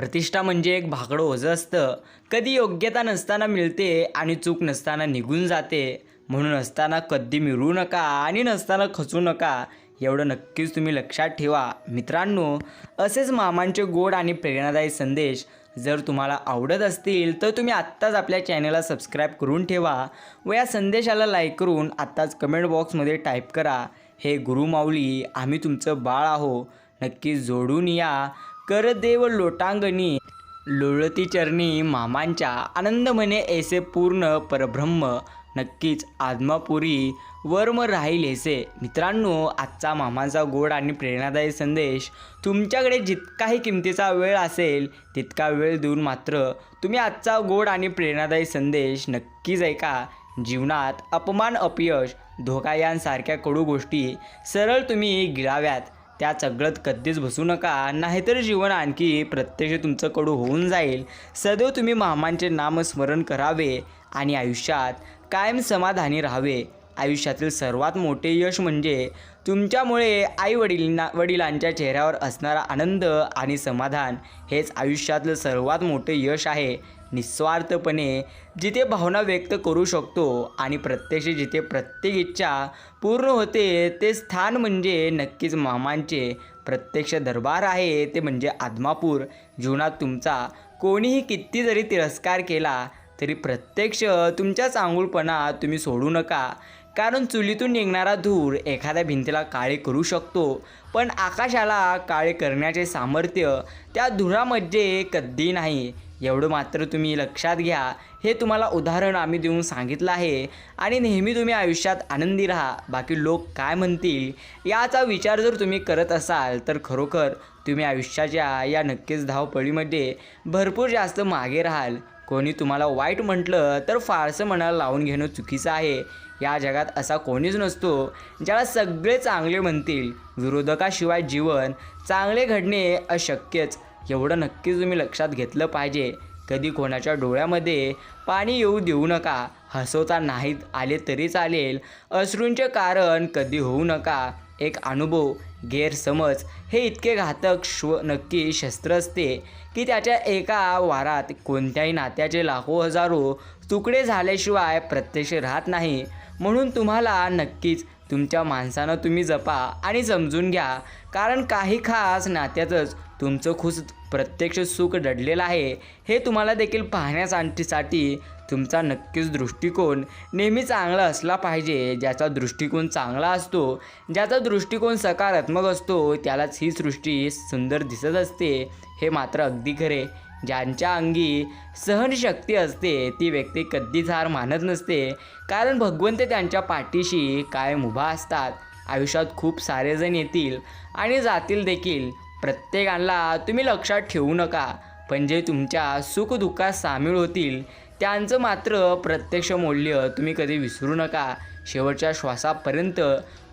प्रतिष्ठा म्हणजे एक भाकडं ओझं असतं. कधी योग्यता नसताना मिळते आणि चूक नसताना निघून जाते. म्हणून असताना कधी मिळू नका आणि नसताना खचू नका एवढं नक्कीच तुम्ही लक्षात ठेवा. मित्रांनो असेच मामांचे गोड आणि प्रेरणादायी संदेश जर तुम्हाला आवडत असतील तर तुम्ही आत्ताच आपल्या चॅनलला सबस्क्राईब करून ठेवा व या संदेशाला लाईक करून आत्ताच कमेंट बॉक्समध्ये टाईप करा. हे गुरुमाऊली आम्ही तुमचं बाळ आहो. नक्की जोडून या. कर देव लोटांगणी लोळती चरणी मामांच्या आनंद म्हणे ऐसे पूर्ण परब्रह्म नक्कीच आदमापुरी वर्म राहील मित्रांनो आजचा मामांचा गोड आणि प्रेरणादायी संदेश तुमच्याकडे जितकाही किमतीचा वेळ असेल तितका वेळ देऊन मात्र तुम्ही आजचा गोड आणि प्रेरणादायी संदेश नक्कीच ऐका. जीवनात अपमान अपयश धोका यांसारख्या कडू गोष्टी सरळ तुम्ही गिळाव्यात. त्या चगळत कधीच बसू नका. नाहीतर जीवन आणखी प्रत्यक्ष तुमचं कडू होऊन जाईल. सदैव तुम्ही मामांचे नामस्मरण करावे आणि आयुष्यात कायम समाधानी राहावे. आयुष्यातील सर्वात मोठे यश म्हणजे तुमच्यामुळे आई वडिलांना वडिलांच्या चेहऱ्यावर असणारा आनंद आणि समाधान हेच आयुष्यातलं सर्वात मोठे यश आहे. निस्वार्थपणे जिथे भावना व्यक्त करू शकतो आणि प्रत्यक्ष जिथे प्रत्येक इच्छा पूर्ण होते ते स्थान म्हणजे नक्कीच मामांचे. प्रत्यक्ष दरबार आहे ते म्हणजे आदमापूर. जीवनात तुमचा कोणीही किती जरी तिरस्कार केला तरी प्रत्यक्ष तुमच्याच आंघोळपणा तुम्ही सोडू नका. कारण चुलीतून निघणारा धूर एखाद्या भिंतीला काळे करू शकतो पण आकाशाला काळे करण्याचे सामर्थ्य त्या धुरामध्ये कधी नाही. एवढं मात्र तुम्ही लक्षात घ्या. हे तुम्हाला उदाहरण आम्ही देऊन सांगितलं आहे. आणि नेहमी तुम्ही आयुष्यात आनंदी राहा. बाकी लोक काय म्हणतील याचा विचार जर तुम्ही करत असाल तर खरोखर तुम्ही आयुष्याच्या या नक्कीच धावपळीमध्ये भरपूर जास्त मागे राहाल. कोणी तुम्हाला वाईट म्हटलं तर फारसं मनाला लावून घेणं चुकीचं आहे. या जगात असा कोणीच नसतो ज्याला सगळे चांगले म्हणतील. विरोधकाशिवाय जीवन चांगले घडणे अशक्यच. एवढं नक्कीच तुम्ही लक्षात घेतलं पाहिजे. कधी कोणाच्या डोळ्यामध्ये पाणी येऊ देऊ नका हसवता नाहीत आले तरी चालेल. अश्रूंचे कारण कधी होऊ नका एक अनुभव गैरसमज हे इतके घातक श्व नक्की शस्त्र असते की त्याच्या एका वारात कोणत्याही नात्याचे लाखो हजारो तुकडे झाल्याशिवाय प्रत्यक्ष राहत नाही. म्हणून तुम्हाला नक्कीच तुमच्या माणसानं तुम्ही जपा आणि समजून घ्या. कारण काही खास नात्यातच तुमचं खुस प्रत्यक्ष सुख दडलेलं आहे हे तुम्हाला देखील पाहण्यासाठी तुमचा नक्कीच दृष्टिकोन नेहमी चांगला असला पाहिजे. ज्याचा दृष्टिकोन चांगला असतो ज्याचा दृष्टिकोन सकारात्मक असतो त्यालाच ही सृष्टी सुंदर दिसत असते हे मात्र अगदी खरे. ज्यांच्या अंगी सहनशक्ती असते ती व्यक्ती कधीच हार मानत नसते. कारण भगवंत त्यांच्या पाठीशी कायम उभा असतात. आयुष्यात खूप सारेजण येतील आणि जातील देखील. प्रत्येकाला तुम्ही लक्षात ठेवू नका. पण जे तुमच्या सुखदुःखात सामील होतील त्यांचं मात्र प्रत्यक्ष मूल्य तुम्ही कधी विसरू नका. शेवटच्या श्वासापर्यंत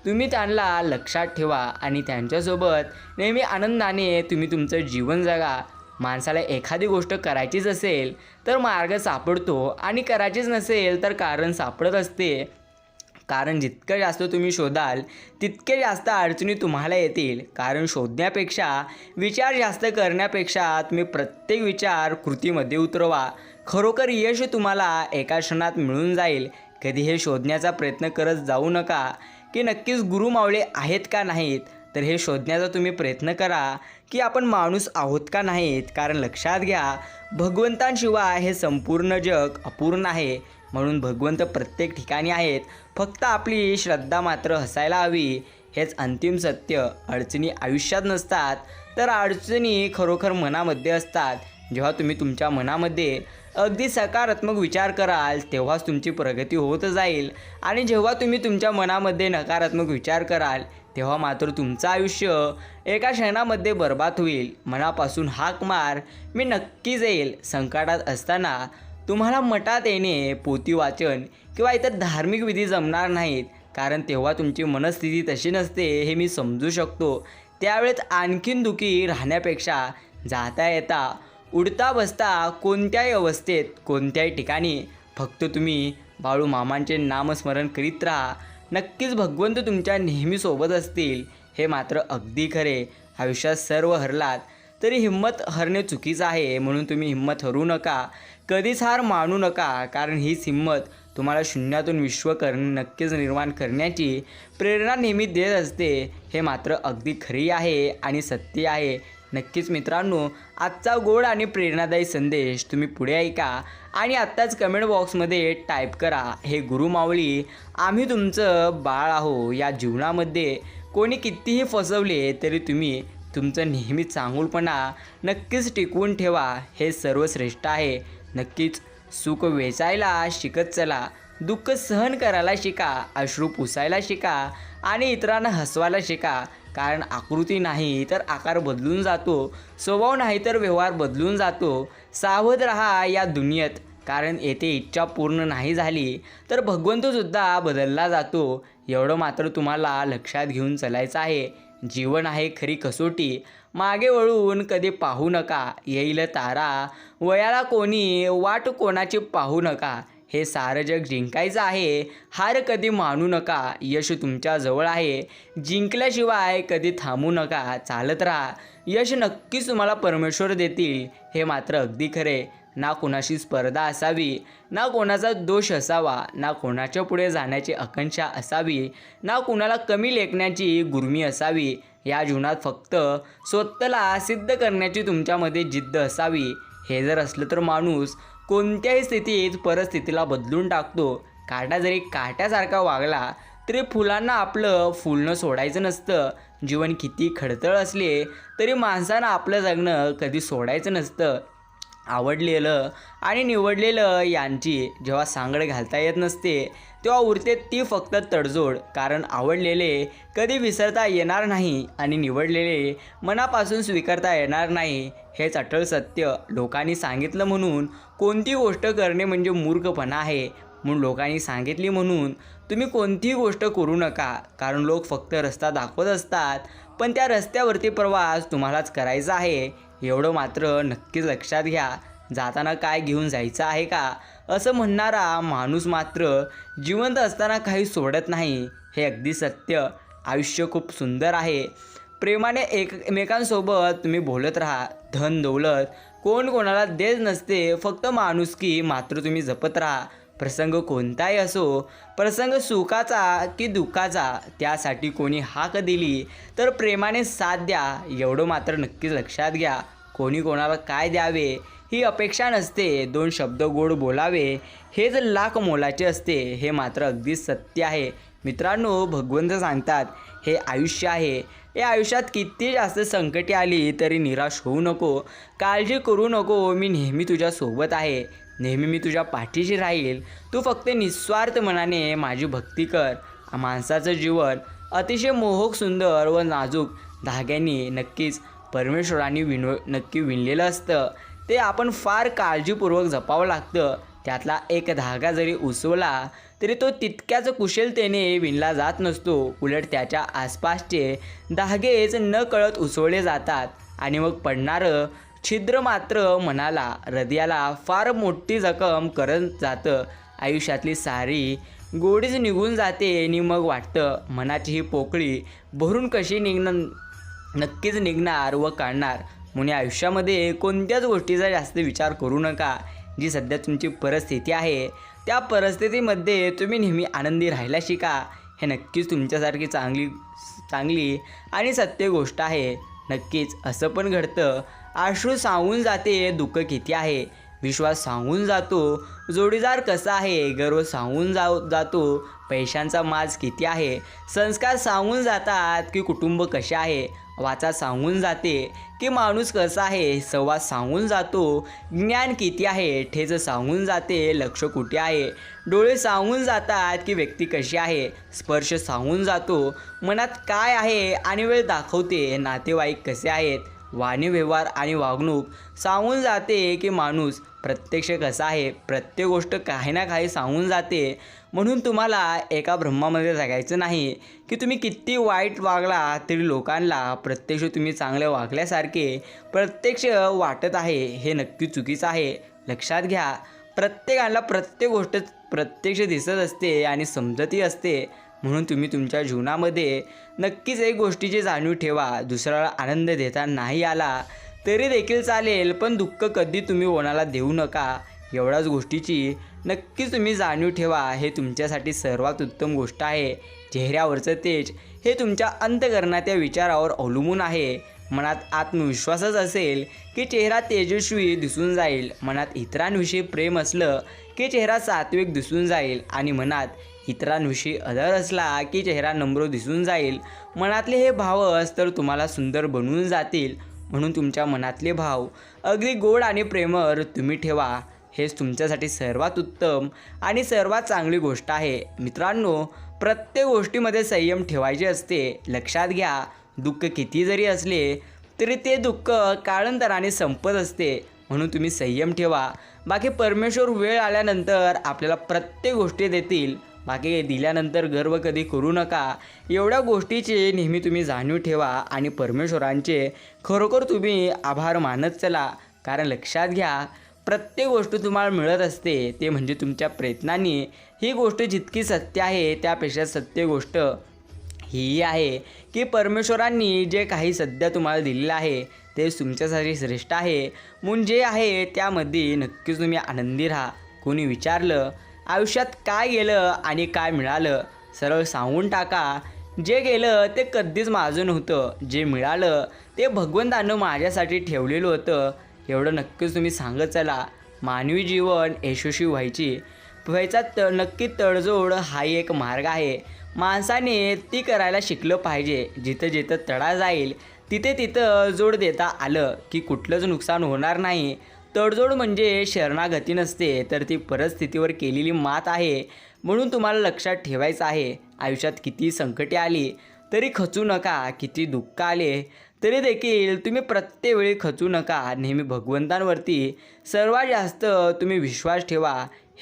तुम्ही त्यांना लक्षात ठेवा आणि त्यांच्यासोबत नेहमी आनंदाने तुम्ही तुमचं जीवन जगा. माणसाला एखादी गोष्ट करायचीच असेल तर मार्ग सापडतो आणि करायचीच नसेल तर कारण सापडत असते. कारण जितकं जास्त तुम्ही शोधाल तितके जास्त अडचणी तुम्हाला येतील. कारण शोधण्यापेक्षा विचार जास्त करण्यापेक्षा तुम्ही प्रत्येक विचार कृतीमध्ये उतरवा. खरोखर यश तुम्हाला एका क्षणात मिळून जाईल. कधी हे शोधण्याचा प्रयत्न करत जाऊ नका. की नक्कीच गुरु मावळे आहेत का नाहीत? तर हे शोधण्याचा तुम्ही प्रयत्न करा. की आपण माणूस आहोत का नाहीत? कारण लक्षात घ्या भगवंतांशिवाय हे संपूर्ण जग अपूर्ण आहे. म्हणून भगवंत प्रत्येक ठिकाणी आहेत. फक्त आपली श्रद्धा मात्र हसायला हवी. हेच अंतिम सत्य. अडचणी आयुष्यात नसतात. तर अडचणी खरोखर मनामध्ये असतात. जेव्हा तुम्ही तुमच्या मनामध्ये अगदी सकारात्मक विचार कराल तेव्हाच तुमची प्रगती होत जाईल. आणि जेव्हा तुम्ही तुमच्या मनामध्ये नकारात्मक विचार कराल तेव्हा मात्र तुमचं आयुष्य एका क्षणामध्ये बर्बाद होईल. मनापासून हाक मार. मी नक्कीच येईल. संकटात असताना तुम्हाला मठात येणे पोती वाचन किंवा इतर धार्मिक विधी जमणार नाहीत कारण तेव्हा तुमची मनस्थिती तशी नसते हे मी समजू शकतो. त्यावेळेस आणखीन दुखी राहण्यापेक्षा जाता येता उडता बसता कोणत्याही अवस्थेत कोणत्याही ठिकाणी फक्त तुम्ही बाळू मामांचे नामस्मरण करीत राहा. नक्कीच भगवंत तुमच्या नेहमीसोबत असतील हे मात्र अगदी खरे. आयुष्यात सर्व हरलात तरी हिंमत हरणे चुकीचं आहे म्हणून तुम्ही हिंमत हरू नका. कधीच हार मानू नका कारण हीच हिंमत तुम्हाला शून्यातून विश्व कर नक्कीच निर्माण करण्याची प्रेरणा नेहमी देत असते. हे मात्र अगदी खरी आहे आणि सत्य आहे. नक्कीच मित्रांनो आजचा गोड आणि प्रेरणादायी संदेश तुम्ही पुढे ऐका आणि आत्ताच कमेंट बॉक्समध्ये टाईप करा हे गुरुमावळी आम्ही तुमचं बाळ आहो. या जीवनामध्ये कोणी कितीही फसवले तरी तुम्ही तुमचं नेहमी चांगुलपणा नक्कीच टिकवून ठेवा हे सर्वश्रेष्ठ आहे. नक्कीच सुख वेचायला शिकत चला दुःख सहन करायला शिका अश्रू पुसायला शिका आणि इतरांना हसवायला शिका. कारण आकृती नाही तर आकार बदलून जातो स्वभाव नाही तर व्यवहार बदलून जातो. सावध रहा या दुनियेत कारण येथे इच्छा पूर्ण नाही झाली तर भगवंतसुद्धा बदलला जातो. एवढं मात्र तुम्हाला लक्षात घेऊन चालायचं आहे. जीवन आहे खरी कसोटी. मागे वळून कधी पाहू नका. येईल तारा. वयाला कोणी वाट कोणाची पाहू नका. हे सारं जग जिंकायचं आहे. हार कधी मानू नका. यश तुमच्याजवळ आहे. जिंकल्याशिवाय कधी थांबू नका. चालत राहा. यश नक्कीच तुम्हाला परमेश्वर देतील. हे मात्र अगदी खरे. ना कोणाशी स्पर्धा असावी ना कोणाचा दोष असावा ना कोणाच्या पुढे जाण्याची आकांक्षा असावी ना कुणाला कमी लेखण्याची गुर्मी असावी. या जीवनात फक्त स्वतःला सिद्ध करण्याची तुमच्यामध्ये जिद्द असावी. हे जर असलं तर माणूस कोणत्याही स्थितीत परिस्थितीला बदलून टाकतो. काटा जरी काट्यासारखा वागला तरी फुलांना आपलं फुलणं सोडायचं नसतं. जीवन किती खडतळ असले तरी माणसानं आपलं जगणं कधी सोडायचं नसतं. आवडलेलं आणि निवडलेलं यांची जेव्हा सांगड घालता येत नसते तेव्हा उरते ती फक्त तडजोड. कारण आवडलेले कधी विसरता येणार नाही आणि निवडलेले मनापासून स्वीकारता येणार नाही हेच अटळ सत्य. लोकांनी सांगितलं म्हणून कोणती गोष्ट करणे म्हणजे मूर्खपणा आहे. म्हणून लोकांनी सांगितली म्हणून तुम्ही कोणतीही गोष्ट करू नका. कारण लोक फक्त रस्ता दाखवत असतात पण त्या रस्त्यावरती प्रवास तुम्हालाच करायचा आहे. एवढं मात्र नक्कीच लक्षात घ्या. जाताना काय घेऊन जायचं आहे का? असं म्हणणारा माणूस मात्र जिवंत असताना काही सोडत नाही. हे अगदी सत्य. आयुष्य खूप सुंदर आहे. प्रेमाने एकमेकांसोबत तुम्ही बोलत राहा. धन दौलत. कोण कोणाला देत नसते. फक्त माणुसकी मात्र तुम्ही जपत राहा. प्रसंग कोणताही असो प्रसंग सुखाचा की दुःखाचा त्यासाठी कोणी हाक दिली तर प्रेमाने साथ द्या. एवढं मात्र नक्कीच लक्षात घ्या. कोणी कोणाला काय द्यावे ही अपेक्षा नसते. दोन शब्द गोड बोलावे हेच लाख मोलाचे असते. हे मात्र अगदी सत्य आहे. मित्रांनो भगवंत सांगतात हे आयुष्य आहे. या आयुष्यात किती जास्त संकटे आली तरी निराश होऊ नको. काळजी करू नको. मी नेहमी तुझ्यासोबत आहे. नेहमी मी तुझ्या पाठीशी राहील. तू फक्त निस्वार्थ मनाने माझी भक्ती कर. माणसाचं जीवन अतिशय मोहक सुंदर व नाजूक. धाग्यांनी नक्कीच परमेश्वराने विणव नक्की विणलेलं असतं. ते आपण फार काळजीपूर्वक जपावं लागतं. त्यातला एक धागा जरी उसवला तरी तो तितक्याच कुशलतेने विणला जात नसतो. उलट त्याच्या आसपासचे धागेच न कळत उसवले जातात. आणि मग पडणारं छिद्र मात्र मनाला हृदयाला फार मोठी जखम करत जातं. आयुष्यातली सारी गोडीच निघून जाते आणि मग वाटतं मनाची ही पोकळी भरून कशी निघणं नक्कीच निघणार व काढणार. म्हणून आयुष्यामध्ये कोणत्याच गोष्टीचा जास्त विचार करू नका. जी सध्या तुमची परिस्थिती आहे त्या परिस्थितीमध्ये तुम्ही नेहमी आनंदी राहायला शिका. हे नक्कीच तुमच्यासारखी चांगली चांगली आणि सत्य गोष्ट आहे. नक्कीच असं पण घडतं आश्रू सांगून जाते दुःख किती आहे? विश्वास सांगून जातो जोडीदार कसा आहे? गर्व सांगून जा जातो पैशांचा माज किती आहे? संस्कार सांगून जातात की कुटुंब कसे आहे? वाचा सांगून जाते की माणूस कसा आहे? संवाद सांगून जातो ज्ञान किती आहे? ठेच सांगून जाते लक्ष कुठे आहे? डोळे सांगून जातात की व्यक्ती कशी आहे? स्पर्श सांगून जातो मनात काय आहे? आणि वेळ दाखवते नातेवाईक कसे आहेत? वाणी व्यवहार आणि वागणूक सांगून जाते की माणूस प्रत्यक्ष कसा आहे प्रत्येक गोष्ट काही ना काही सांगून जाते. म्हणून तुम्हाला एका ब्रह्मामध्ये जगायचं नाही की तुम्ही किती वाईट वागला तरी लोकांना प्रत्यक्ष तुम्ही चांगले वागल्यासारखे प्रत्यक्ष वाटत आहे हे नक्की चुकीचं आहे. लक्षात घ्या प्रत्येकाला प्रत्येक गोष्ट प्रत्यक्ष दिसत असते आणि समजतही असते. म्हणून तुम्ही तुमच्या जीवनामध्ये नक्कीच एक गोष्टीची जाणीव ठेवा. दुसऱ्याला आनंद देता नाही आला तरी देखील चालेल पण दुःख कधी तुम्ही कोणाला देऊ नका. एवढ्याच गोष्टीची नक्कीच तुम्ही जाणीव ठेवा. हे तुमच्यासाठी सर्वात उत्तम गोष्ट आहे. चेहऱ्यावरचं तेज हे तुमच्या अंतकरणाच्या विचारावर अवलंबून आहे. मनात आत्मविश्वासच असेल की चेहरा तेजस्वी दिसून जाईल. मनात इतरांविषयी प्रेम असलं की चेहरा सात्विक दिसून जाईल आणि मनात इतरांविषयी अदर असला की चेहरा नम्र दिसून जाईल. मनातले हे भावच तर तुम्हाला सुंदर बनवून जातील म्हणून तुमच्या मनातले भाव. अगदी गोड आणि प्रेमळ तुम्ही ठेवा हेच तुमच्यासाठी सर्वात उत्तम आणि सर्वात चांगली गोष्ट आहे. मित्रांनो प्रत्येक गोष्टीमध्ये संयम ठेवायचे असते. लक्षात घ्या दुःख किती जरी असले तरी ते दुःख काळंतराने संपत असते. म्हणून तुम्ही संयम ठेवा. बाकी परमेश्वर वेळ आल्यानंतर आपल्याला प्रत्येक गोष्टी देतील. बाकी दिल्यानंतर गर्व कधी करू नका. एवढ्या गोष्टीचे नेहमी तुम्ही जाणीव ठेवा आणि परमेश्वरांचे खरोखर तुम्ही आभार मानत चला. कारण लक्षात घ्या प्रत्येक गोष्ट तुम्हाला मिळत असते ते म्हणजे तुमच्या प्रयत्नांनी. ही गोष्ट जितकी सत्य आहे त्यापेक्षा सत्य गोष्ट ही आहे की परमेश्वरांनी जे काही सध्या तुम्हाला दिलेलं आहे ते तुमच्यासाठी श्रेष्ठ आहे. म्हणून जे आहे त्यामध्ये नक्कीच तुम्ही आनंदी राहा. कोणी विचारलं आयुष्यात काय गेलं आणि काय मिळालं सरळ सांगून टाका. जे गेलं ते कधीच माझं नव्हतं. जे मिळालं ते भगवंतानं माझ्यासाठी ठेवलेलं होतं. एवढं नक्कीच तुम्ही सांगत चला. मानवी जीवन यशस्वी व्हायची. व्हायचा त नक्की तडजोड हा एक मार्ग आहे. माणसाने ती करायला शिकलं पाहिजे. जिथं जिथं तडा जाईल तिथे तिथं जोड देता आलं की कुठलंच नुकसान होणार नाही. तडजोड म्हणजे शरणागती नसते तर ती परिस्थितीवर केलेली मात आहे. म्हणून तुम्हाला लक्षात ठेवायचं आहे आयुष्यात किती संकटे आली तरी खचू नका किती दुःख आले तरी देखील तुम्ही प्रत्येक वेळी खचू नका नेहमी भगवंतांवरती. सर्वात जास्त तुम्ही विश्वास ठेवा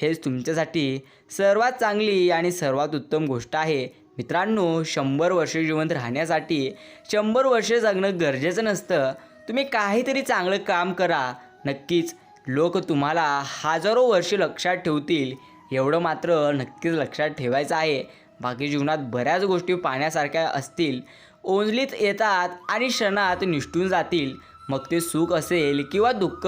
हेच तुमच्यासाठी. सर्वात चांगली आणि सर्वात उत्तम गोष्ट आहे. मित्रांनो शंभर वर्ष जिवंत राहण्यासाठी शंभर वर्ष जगणं गरजेचं नसतं. तुम्ही काहीतरी चांगलं काम करा. नक्कीच लोक तुम्हाला हजारो वर्ष लक्षात ठेवतील. एवढं मात्र नक्कीच लक्षात ठेवायचं आहे. बाकी जीवनात बऱ्याच गोष्टी पाहण्यासारख्या असतील. ओंजलीत येतात आणि क्षणात निष्ठून जातील. मग ते सुख असेल किंवा दुःख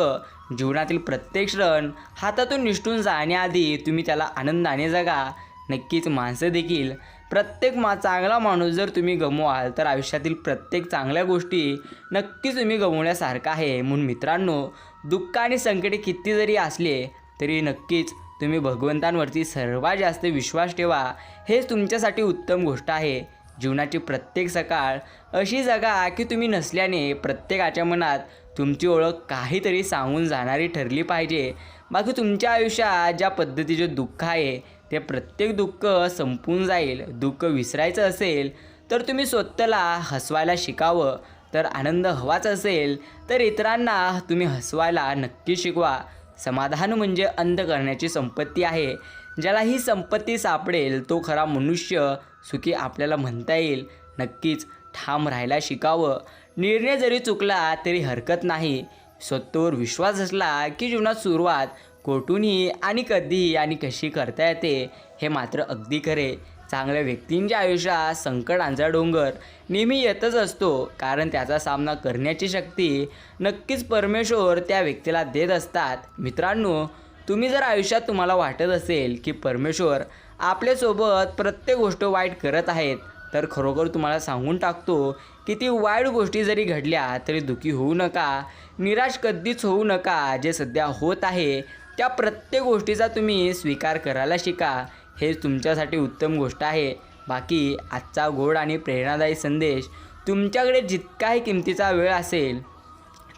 जीवनातील प्रत्येक क्षण हातातून निष्ठून जाण्याआधी तुम्ही त्याला आनंदाने जगा. नक्कीच माणसं देखील. प्रत्येक मा चांगला माणूस जर तुम्ही गमवाल तर आयुष्यातील प्रत्येक चांगल्या गोष्टी नक्कीच तुम्ही गमवण्यासारखं आहे. म्हणून मित्रांनो दुःख आणि संकटे किती जरी असले तरी नक्कीच तुम्ही भगवंतांवरती सर्वात जास्त विश्वास ठेवा. हेच तुमच्यासाठी उत्तम गोष्ट आहे. जीवनाची प्रत्येक सकाळ अशी जगा की तुम्ही नसल्याने प्रत्येकाच्या मनात तुमची ओळख काहीतरी सांगून जाणारी ठरली पाहिजे. बाकी तुमच्या आयुष्यात ज्या पद्धतीचे दुःख आहे ते प्रत्येक दुःख संपून जाईल. दुःख विसरायचं असेल तर तुम्ही स्वतःला हसवायला शिकावं. तर आनंद हवाच असेल तर इतरांना तुम्ही हसवायला नक्की शिकवा. समाधान म्हणजे अंत करण्याची संपत्ती आहे. ज्याला ही संपत्ती सापडेल तो खरा मनुष्य सुखी आपल्याला म्हणता येईल. नक्कीच ठाम राहायला शिकावं. निर्णय जरी चुकला तरी हरकत नाही. स्वतःवर विश्वास असला की जीवनात सुरुवात कोठूनही आणि कधी आणि कशी करता येते हे मात्र अगदी खरे. चांगल्या व्यक्तींच्या आयुष्यात संकटांचा डोंगर नेहमी येतच असतो कारण त्याचा सामना करण्याची शक्ती नक्कीच परमेश्वर त्या व्यक्तीला देत असतात. मित्रांनो तुम्ही जर आयुष्यात तुम्हाला वाटत असेल की परमेश्वर आपल्यासोबत प्रत्येक गोष्ट वाईट करत आहेत तर खरोखर तुम्हाला सांगून टाकतो की ती वाईट गोष्टी जरी घडल्या तरी दुःखी होऊ नका निराश कधीच होऊ नका. जे सध्या होत आहे त्या प्रत्येक गोष्टीचा तुम्ही स्वीकार करायला शिका. हे तुमच्यासाठी उत्तम गोष्ट आहे. बाकी आजचा गोड आणि प्रेरणादायी संदेश तुमच्याकडे जितकाही किमतीचा वेळ असेल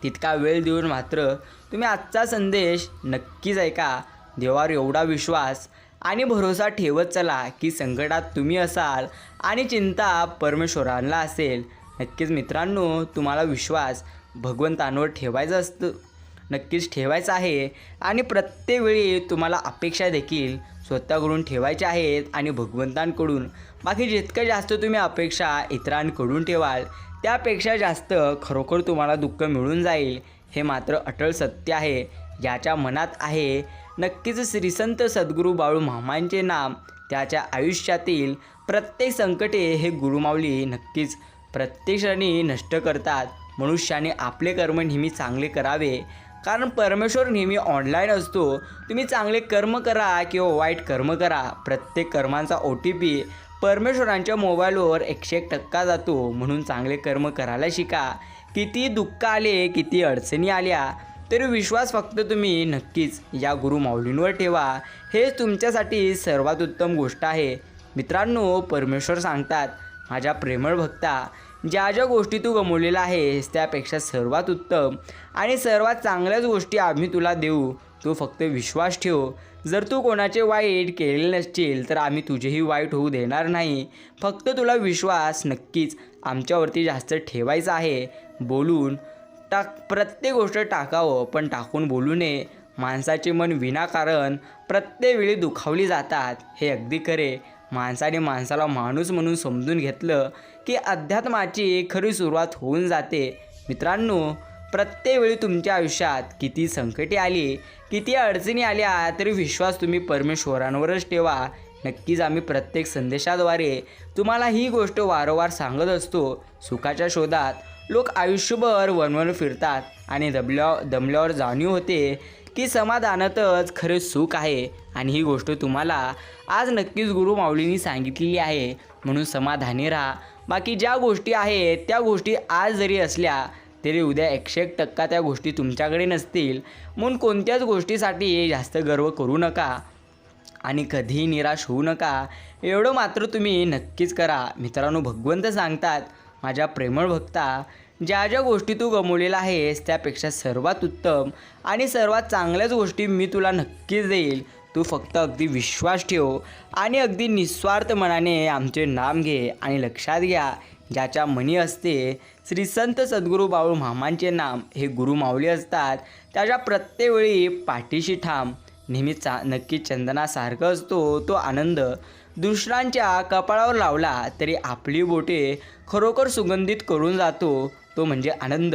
तितका वेळ देऊन मात्र तुम्ही आजचा संदेश नक्कीच ऐका. देवावर एवढा विश्वास आणि भरोसा ठेवत चला की संकटात तुम्ही असाल आणि चिंता परमेश्वरांना असेल. नक्कीच मित्रांनो तुम्हाला विश्वास भगवंतांवर ठेवायचा असतं. नक्कीच ठेवायचं आहे आणि प्रत्येक वेळी तुम्हाला अपेक्षा देखील स्वतःकडून ठेवायच्या आहेत आणि भगवंतांकडून. बाकी जितकं जास्त तुम्ही अपेक्षा इतरांकडून ठेवाल त्यापेक्षा जास्त खरोखर तुम्हाला दुःख मिळून जाईल. हे मात्र अटळ सत्य आहे. ज्याच्या मनात आहे नक्कीच श्रीसंत सद्गुरू बाळू मामांचे नाम त्याच्या आयुष्यातील प्रत्येक संकटे हे गुरुमावली नक्कीच प्रत्येक क्षणी नष्ट करतात. मनुष्याने आपले कर्म नेहमी चांगले करावे. कारण परमेश्वर नेहमी ऑनलाईन असतो. तुम्ही चांगले कर्म करा किंवा वाईट कर्म करा. प्रत्येक कर्मांचा ओ टी पी परमेश्वरांच्या मोबाईलवर एकशे एक टक्का जातो. म्हणून चांगले कर्म करायला शिका. किती दुःख आले किती अडचणी आल्या तरी विश्वास फक्त तुम्ही नक्कीच या गुरु माऊलींवर ठेवा. हेच तुमच्यासाठी सर्वात उत्तम गोष्ट आहे. मित्रांनो परमेश्वर सांगतात माझ्या प्रेमळ भक्ता ज्या ज्या गोष्टी तू गमवलेल्या आहेस त्यापेक्षा सर्वात उत्तम आणि सर्वात चांगल्याच गोष्टी आम्ही तुला देऊ. तू फक्त विश्वास ठेव. जर तू कोणाचे वाईट केलेले नसतील तर आम्ही तुझेही वाईट होऊ देणार नाही. फक्त तुला विश्वास नक्कीच आमच्यावरती जास्त ठेवायचा आहे. बोलून टाक प्रत्येक गोष्ट टाकावं पण टाकून बोलू नये. माणसाचे मन विनाकारण प्रत्येक वेळी दुखावली जातात. हे अगदी खरे. माणसाने माणसाला माणूस म्हणून समजून घेतलं की अध्यात्माची खरी सुरुवात होऊन जाते. मित्रांनो प्रत्येक वेळी तुमच्या आयुष्यात किती संकटे आली किती अडचणी आल्या तरी विश्वास तुम्ही परमेश्वरांवरच ठेवा. नक्कीच आम्ही प्रत्येक संदेशाद्वारे तुम्हाला ही गोष्ट वारंवार सांगत असतो. सुखाच्या शोधात लोक आयुष्यभर वनवन फिरतात आणि दबल्या दमल्यावर जाणीव होते की समाधानातच खरे सुख आहे. आणि ही गोष्ट तुम्हाला आज नक्कीच गुरु माऊलींनी सांगितलेली आहे. म्हणून समाधानी राहा. बाकी ज्या गोष्टी आहेत त्या गोष्टी आज जरी असल्या तरी उद्या एकशे एक टक्का त्या गोष्टी तुमच्याकडे नसतील. म्हणून कोणत्याच गोष्टीसाठी जास्त गर्व करू नका. आणि कधीही निराश होऊ नका. एवढं मात्र तुम्ही नक्कीच करा. मित्रांनो भगवंत सांगतात माझ्या प्रेमळ भक्ता ज्या ज्या गोष्टी तू गमवलेल्या आहेस त्यापेक्षा सर्वात उत्तम आणि सर्वात चांगल्याच गोष्टी मी तुला नक्कीच देईल. तू फक्त अगदी विश्वास ठेव आणि अगदी निस्वार्थ मनाने आमचे नाम घे आणि लक्षात घ्या. ज्याच्या मनी असते श्री संत सद्गुरू बाळू मामांचे नाम हे गुरु माऊली असतात. त्याच्या प्रत्येक वेळी पाठीशी ठाम. नेहमी चा नक्की चंदनासारखं असतो तो आनंद. दुसऱ्यांच्या कपाळावर लावला तरी आपली बोटे खरोखर सुगंधित करून जातो. तो म्हणजे आनंद.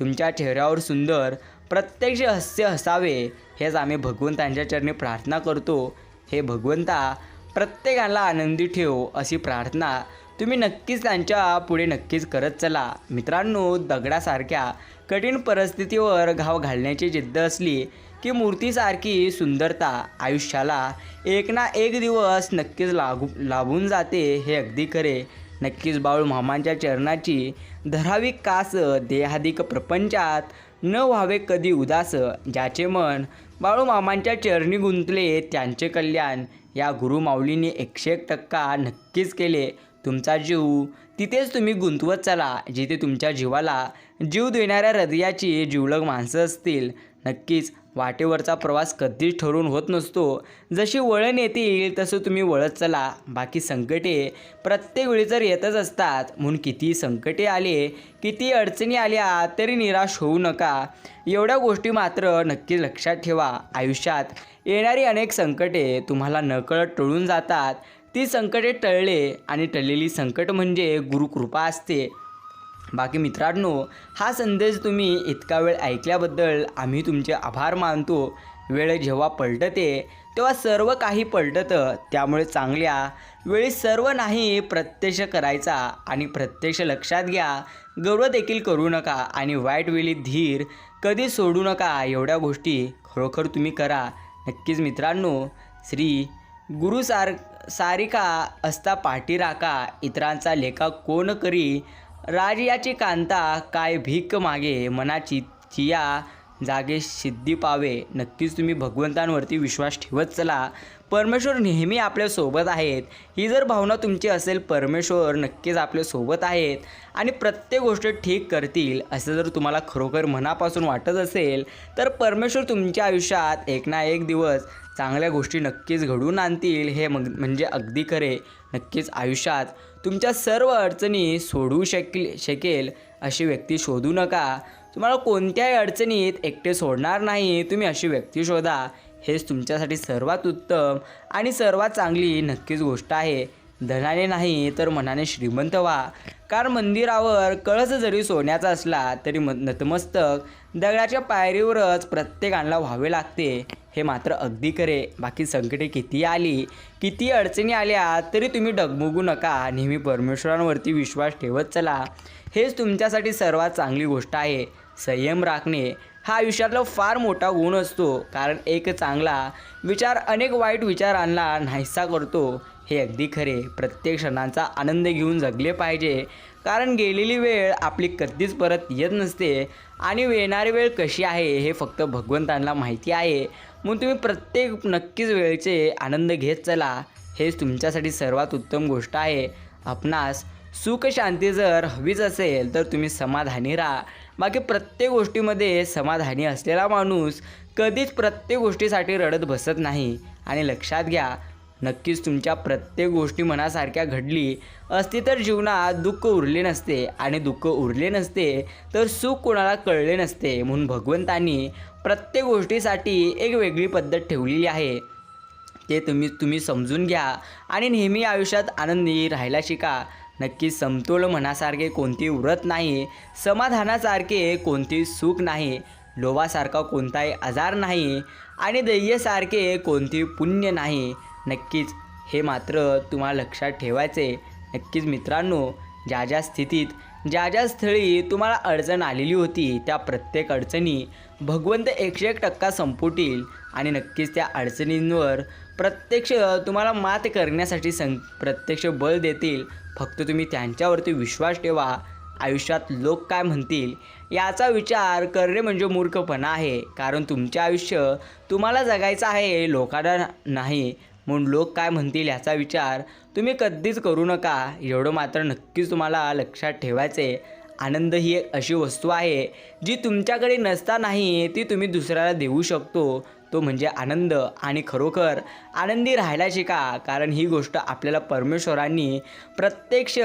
तुमच्या चेहऱ्यावर सुंदर प्रत्यक्ष हास्य हसावे हेच आम्ही भगवंतांच्या चरणी प्रार्थना करतो. हे भगवंता प्रत्येकाला आनंदी ठेव अशी प्रार्थना. तुम्ही नक्कीच त्यांच्या पुढे नक्कीच करत चला. मित्रांनो दगडासारख्या कठीण परिस्थितीवर घाव घालण्याची जिद्द असली की मूर्तीसारखी सुंदरता आयुष्याला एक ना एक दिवस नक्कीच लागू लाभून जाते हे अगदी खरे. नक्कीच बाळू मामांच्या चरणाची धरावी कास देहादिक प्रपंचात न व्हावे कधी उदास ज्याचे मन बाळू मामांच्या चरणी गुंतले त्यांचे कल्याण या गुरुमाऊलीने एकशे एक टक्का नक्कीच केले. तुमचा जीव तिथेच तुम्ही गुंतवत चला जिथे तुमच्या जीवाला जीव देणाऱ्या हृदयाची जीवलग माणसं असतील. नक्कीच वाटेवरचा प्रवास कधीच ठरून होत नसतो. जशी वळण येतील तसं तुम्ही वळत चला. बाकी संकटे प्रत्येक वेळी जर येतच असतात. म्हणून किती संकटे आले किती अडचणी आल्या तरी निराश होऊ नका. एवढ्या गोष्टी मात्र नक्की लक्षात ठेवा. आयुष्यात येणारी अनेक संकटे तुम्हाला नकळत टळून जातात. ती संकटे टळले आणि टळलेली संकट म्हणजे गुरुकृपा असते. बाकी मित्रांनो हा संदेश तुम्ही इतका वेळ ऐकल्याबद्दल आम्ही तुमचे आभार मानतो. वेळ जेव्हा पलटते तेव्हा सर्व काही पलटतं. त्यामुळे चांगल्या वेळी सर्व नाही प्रत्यक्ष करायचा आणि प्रत्यक्ष लक्षात घ्या. गौरव देखील करू नका आणि वाईट वेळी धीर कधी सोडू नका एवढ्या गोष्टी खरोखर तुम्ही करा. नक्कीच मित्रांनो श्री गुरु सार सारिका असता पाठी राखा इतरांचा लेखा कोण करी? राजयाची कांता काय भीक मागे मनाची चिया जागे सिद्धी पावे. नक्कीच तुम्ही भगवंतांवरती विश्वास ठेवत चला. परमेश्वर नेहमी आपल्यासोबत आहेत. ही जर भावना तुमची असेल परमेश्वर नक्कीच आपल्यासोबत आहेत. आणि प्रत्येक गोष्ट ठीक करतील असं जर तुम्हाला खरोखर मनापासून वाटत असेल तर परमेश्वर तुमच्या आयुष्यात एक ना एक दिवस चांगल्या गोष्टी नक्कीच घडवून आणतील हे मग म्हणजे अगदी खरे. नक्कीच आयुष्यात तुमच्या सर्व अडचणी सोडवू शकेल शकेल अशी व्यक्ती शोधू नका. तुम्हाला कोणत्याही अडचणीत एकटे सोडणार नाही. तुम्ही अशी व्यक्ती शोधा. हेच तुमच्यासाठी सर्वात उत्तम आणि सर्वात चांगली नक्कीच गोष्ट आहे. धनाने नाही तर मनाने श्रीमंत व्हा. कारण मंदिरावर कळस जरी सोन्याचा असला तरी म नतमस्तक दगडाच्या पायरीवरच प्रत्येकाला व्हावे लागते. हे मात्र अगदी खरे. बाकी संकटे किती आली किती अडचणी आल्या तरी तुम्ही डगमगू नका. नेहमी परमेश्वरांवरती विश्वास ठेवत चला. हेच तुमच्यासाठी सर्वात चांगली गोष्ट आहे. संयम राखणे हा आयुष्यातला फार मोठा गुण असतो. कारण एक चांगला विचार अनेक वाईट विचारांना नाहीसा करतो. हे अगदी खरे. प्रत्येक क्षणांचा आनंद घेऊन जगले पाहिजे. कारण गेलेली वेळ आपली कधीच परत येत नसते. आणि येणारी वेळ कशी आहे हे फक्त भगवंतांना माहिती आहे. म्हणून तुम्ही प्रत्येक नक्कीच वेळेचे आनंद घेत चला. हेच तुमच्यासाठी सर्वात उत्तम गोष्ट आहे. आपणास सुख शांती जर हवीच असेल तर तुम्ही समाधानी राहा. बाकी प्रत्येक गोष्टीमध्ये समाधानी असलेला माणूस कधीच प्रत्येक गोष्टीसाठी रडत बसत नाही. आणि लक्षात घ्या नक्कीच तुमच्या प्रत्येक गोष्टी मनासारख्या घडली असती तर जीवनात दुःख उरले नसते आणि दुःख उरले नसते तर सुख कोणाला कळले नसते म्हणून भगवंतांनी प्रत्येक गोष्टीसाठी एक वेगळी पद्धत ठेवलेली आहे. ते तुम्ही तुम्ही समजून घ्या आणि नेहमी आयुष्यात आनंदी राहायला शिका. नक्की समतोल मनासारखे कोणती उरत नाही समाधानासारखे कोणती सुख नाही लोभासारखा कोणताही आजार नाही आणि दैयसारखे कोणती पुण्य नाही. नक्कीच. हे मात्र तुम्हाला लक्षात ठेवायचे नक्कीच मित्रांनो ज्या ज्या स्थितीत ज्या ज्या स्थळी तुम्हाला अडचण आलेली होती त्या प्रत्येक अडचणी भगवंत एकशे एक टक्का संपुटील आणि नक्कीच त्या अडचणींवर प्रत्यक्ष तुम्हाला मात करण्यासाठी सं प्रत्यक्ष बळ देतील. फक्त तुम्ही त्यांच्यावरती विश्वास ठेवा. आयुष्यात लोक काय म्हणतील याचा विचार करणे म्हणजे मूर्खपणा आहे. कारण तुमचे आयुष्य तुम्हाला जगायचं आहे लोकांना नाही. म्हणून लोक काय म्हणतील याचा विचार तुम्ही कधीच करू नका. एवढं मात्र नक्कीच तुम्हाला लक्षात ठेवायचे आनंद ही एक अशी वस्तू आहे जी तुमच्याकडे नसतानाही ती तुम्ही दुसऱ्याला देऊ शकतो. तो म्हणजे आनंद. आणि खरोखर आनंदी राहायला शिका कारण ही गोष्ट आपल्याला परमेश्वरांनी प्रत्यक्ष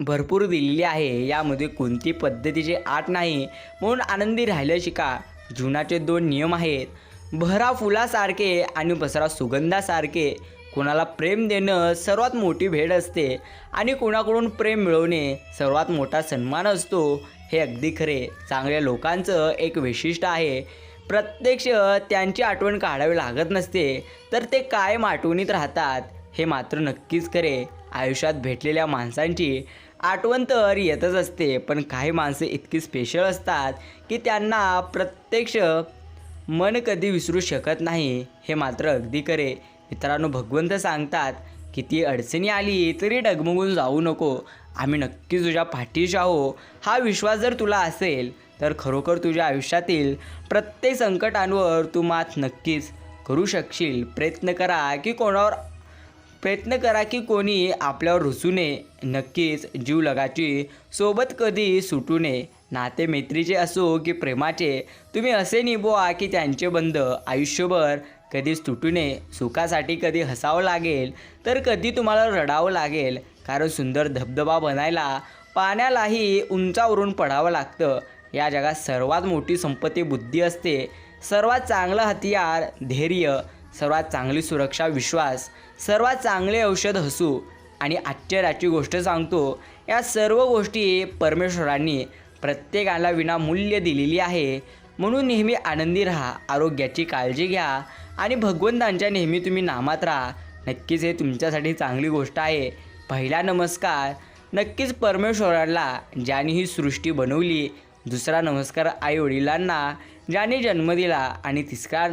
भरपूर दिलेली आहे. यामध्ये कोणती पद्धतीची आट नाही म्हणून आनंदी राहायला शिका. जीवनाचे दोन नियम आहेत. भरा फुलासारखे आणि पसरा सुगंधासारखे. कोणाला प्रेम देणं सर्वात मोठी भेट असते आणि कोणाकडून प्रेम मिळवणे सर्वात मोठा सन्मान असतो हे अगदी खरे. चांगल्या लोकांचं एक वैशिष्ट्य आहे. प्रत्यक्ष त्यांची आठवण काढावी लागत नसते तर ते कायम आठवणीत राहतात हे मात्र नक्कीच खरे. आयुष्यात भेटलेल्या माणसांची आठवण तर येतच असते पण काही माणसं इतकी स्पेशल असतात की त्यांना प्रत्यक्ष मन कधी विसरू शकत नाही हे मात्र अगदी खरे. मित्रांनो भगवंत सांगतात किती अडचणी आली तरी डगमगून जाऊ नको. आम्ही नक्की तुझ्या पाठीशी आहो हा विश्वास जर तुला असेल तर खरोखर तुझ्या आयुष्यातील प्रत्येक संकटांवर तू मात नक्कीच करू शकशील. प्रयत्न करा की कोणावर प्रयत्न करा की कोणी आपल्यावर रुसू नये. नक्कीच जीव लगाची सोबत कधी सुटू नये. नाते मैत्रीचे असो की प्रेमाचे तुम्ही असे निभवा की त्यांचे बंध आयुष्यभर कधीच तुटू नये. सुखासाठी कधी हसावं लागेल तर कधी तुम्हाला रडावं लागेल. कारण सुंदर धबधबा बनायला पाण्यालाही उंचावरून पडावं लागतं. या जगात सर्वात मोठी संपत्ती बुद्धी असते. सर्वात चांगलं हतियार धैर्य सर्वात चांगली सुरक्षा विश्वास सर्वात चांगले औषध हसू आणि आश्चर्याची गोष्ट सांगतो या सर्व गोष्टी परमेश्वरांनी प्रत्येकाला विनामूल्य दिलेली आहे. म्हणून नेहमी आनंदी राहा आरोग्याची काळजी घ्या आणि भगवंतांच्या नेहमी तुम्ही नामात राहा. नक्कीच हे तुमच्यासाठी चांगली गोष्ट आहे. पहिला नमस्कार. नक्कीच परमेश्वराला ज्याने ही सृष्टी बनवली दुसरा नमस्कार आईवडिलांना ज्याने जन्म दिला आणि तिसरा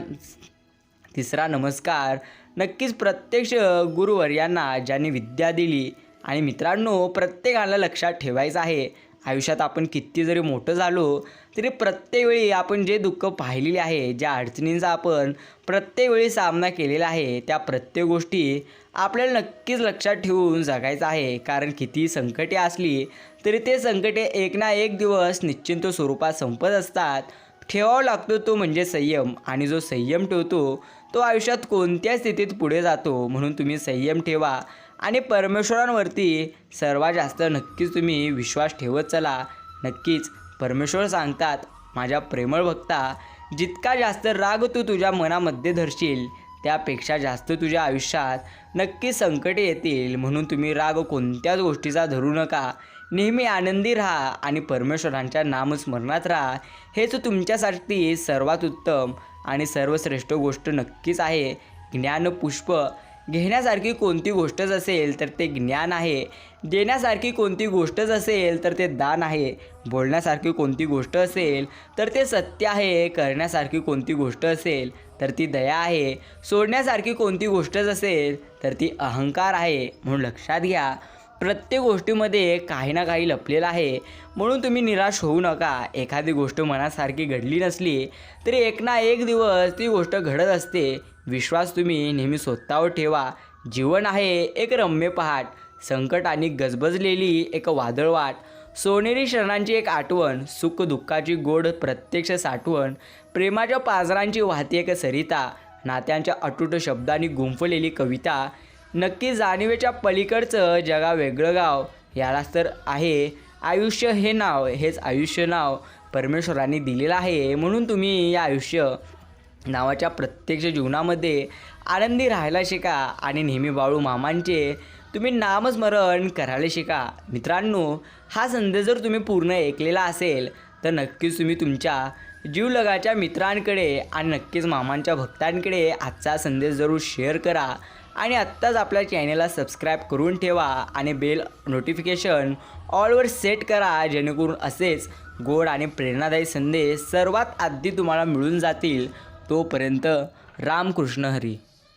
तिसरा नमस्कार. नक्कीच प्रत्यक्ष गुरुवर्यांना ज्याने विद्या दिली. आणि मित्रांनो प्रत्येकाला लक्षात ठेवायचं आहे. आयुष्यात आपण किती जरी मोठं झालो तरी प्रत्येक वेळी आपण जे दुःख पाहिलेले आहे ज्या अडचणींचा आपण प्रत्येक वेळी सामना केलेला आहे त्या प्रत्येक गोष्टी आपल्याला नक्कीच लक्षात ठेवून जगायचं आहे. कारण किती संकटे असली तरी ते संकटे एक ना एक दिवस निश्चिंत स्वरूपात संपत असतात. ठेवावा लागतो तो म्हणजे संयम. आणि जो संयम ठेवतो तो आयुष्यात कोणत्या स्थितीत पुढे जातो म्हणून तुम्ही संयम ठेवा. आणि परमेश्वरांवरती सर्वात जास्त नक्कीच तुम्ही विश्वास ठेवत चला. नक्कीच परमेश्वर सांगतात माझ्या प्रेमळ भक्ता जितका जास्त राग तू तुझ्या मनामध्ये धरशील त्यापेक्षा जास्त तुझ्या आयुष्यात नक्की संकटे येतील. म्हणून तुम्ही राग कोणत्याच गोष्टीचा धरू नका. नेहमी आनंदी राहा आणि परमेश्वरांच्या नामस्मरणात राहा. हेच तुमच्यासाठी सर्वात उत्तम आणि सर्वश्रेष्ठ गोष्ट नक्कीच आहे. ज्ञानपुष्प घेण्यासारखी कोणती गोष्टच असेल तर ते ज्ञान आहे. देण्यासारखी कोणती गोष्टच असेल तर ते दान आहे. बोलण्यासारखी कोणती गोष्ट असेल तर ते सत्य आहे. करण्यासारखी कोणती गोष्ट असेल तर ती दया आहे. सोडण्यासारखी कोणती गोष्टच असेल तर ती अहंकार आहे. म्हणून लक्षात घ्या प्रत्येक गोष्टीमध्ये काही ना काही लपलेलं आहे. म्हणून तुम्ही निराश होऊ नका. एखादी गोष्ट मनासारखी घडली नसली तरी एक ना एक दिवस ती गोष्ट घडत असते. विश्वास तुम्ही नेहमी स्वतःवर ठेवा. जीवन आहे एक रम्य पहाट संकट आणि गजबजलेली एक वादळवाट सोनेरी क्षणांची एक आठवण सुख दुःखाची गोड प्रत्यक्ष साठवण प्रेमाच्या पाजरांची वाहती एक सरिता नात्यांच्या अटूट शब्दांनी गुंफलेली कविता नक्की जाणीवेच्या पलीकडचं जगा वेगळं गाव यालाच तर आहे आयुष्य हे नाव हेच आयुष्य नाव परमेश्वरांनी दिलेलं आहे म्हणून तुम्ही या आयुष्य नावाच्या प्रत्यक्ष जीवनामध्ये आनंदी राहायला शिका आणि नेहमी बाळू मामांचे तुम्ही नामस्मरण करायला शिका. मित्रांनो हा संदेश जर तुम्ही पूर्ण ऐकलेला असेल तर नक्कीच तुम्ही तुमच्या जीवलगाच्या मित्रांकडे आणि नक्कीच मामांच्या भक्तांकडे आजचा संदेश जरूर शेअर करा आणि आत्ताच आपल्या चॅनेलला सबस्क्राईब करून ठेवा आणि बेल नोटिफिकेशन ऑलवर सेट करा जेणेकरून असेच गोड आणि प्रेरणादायी संदेश सर्वात आधी तुम्हाला मिळून जातील. तोपर्यंत रामकृष्ण हरी.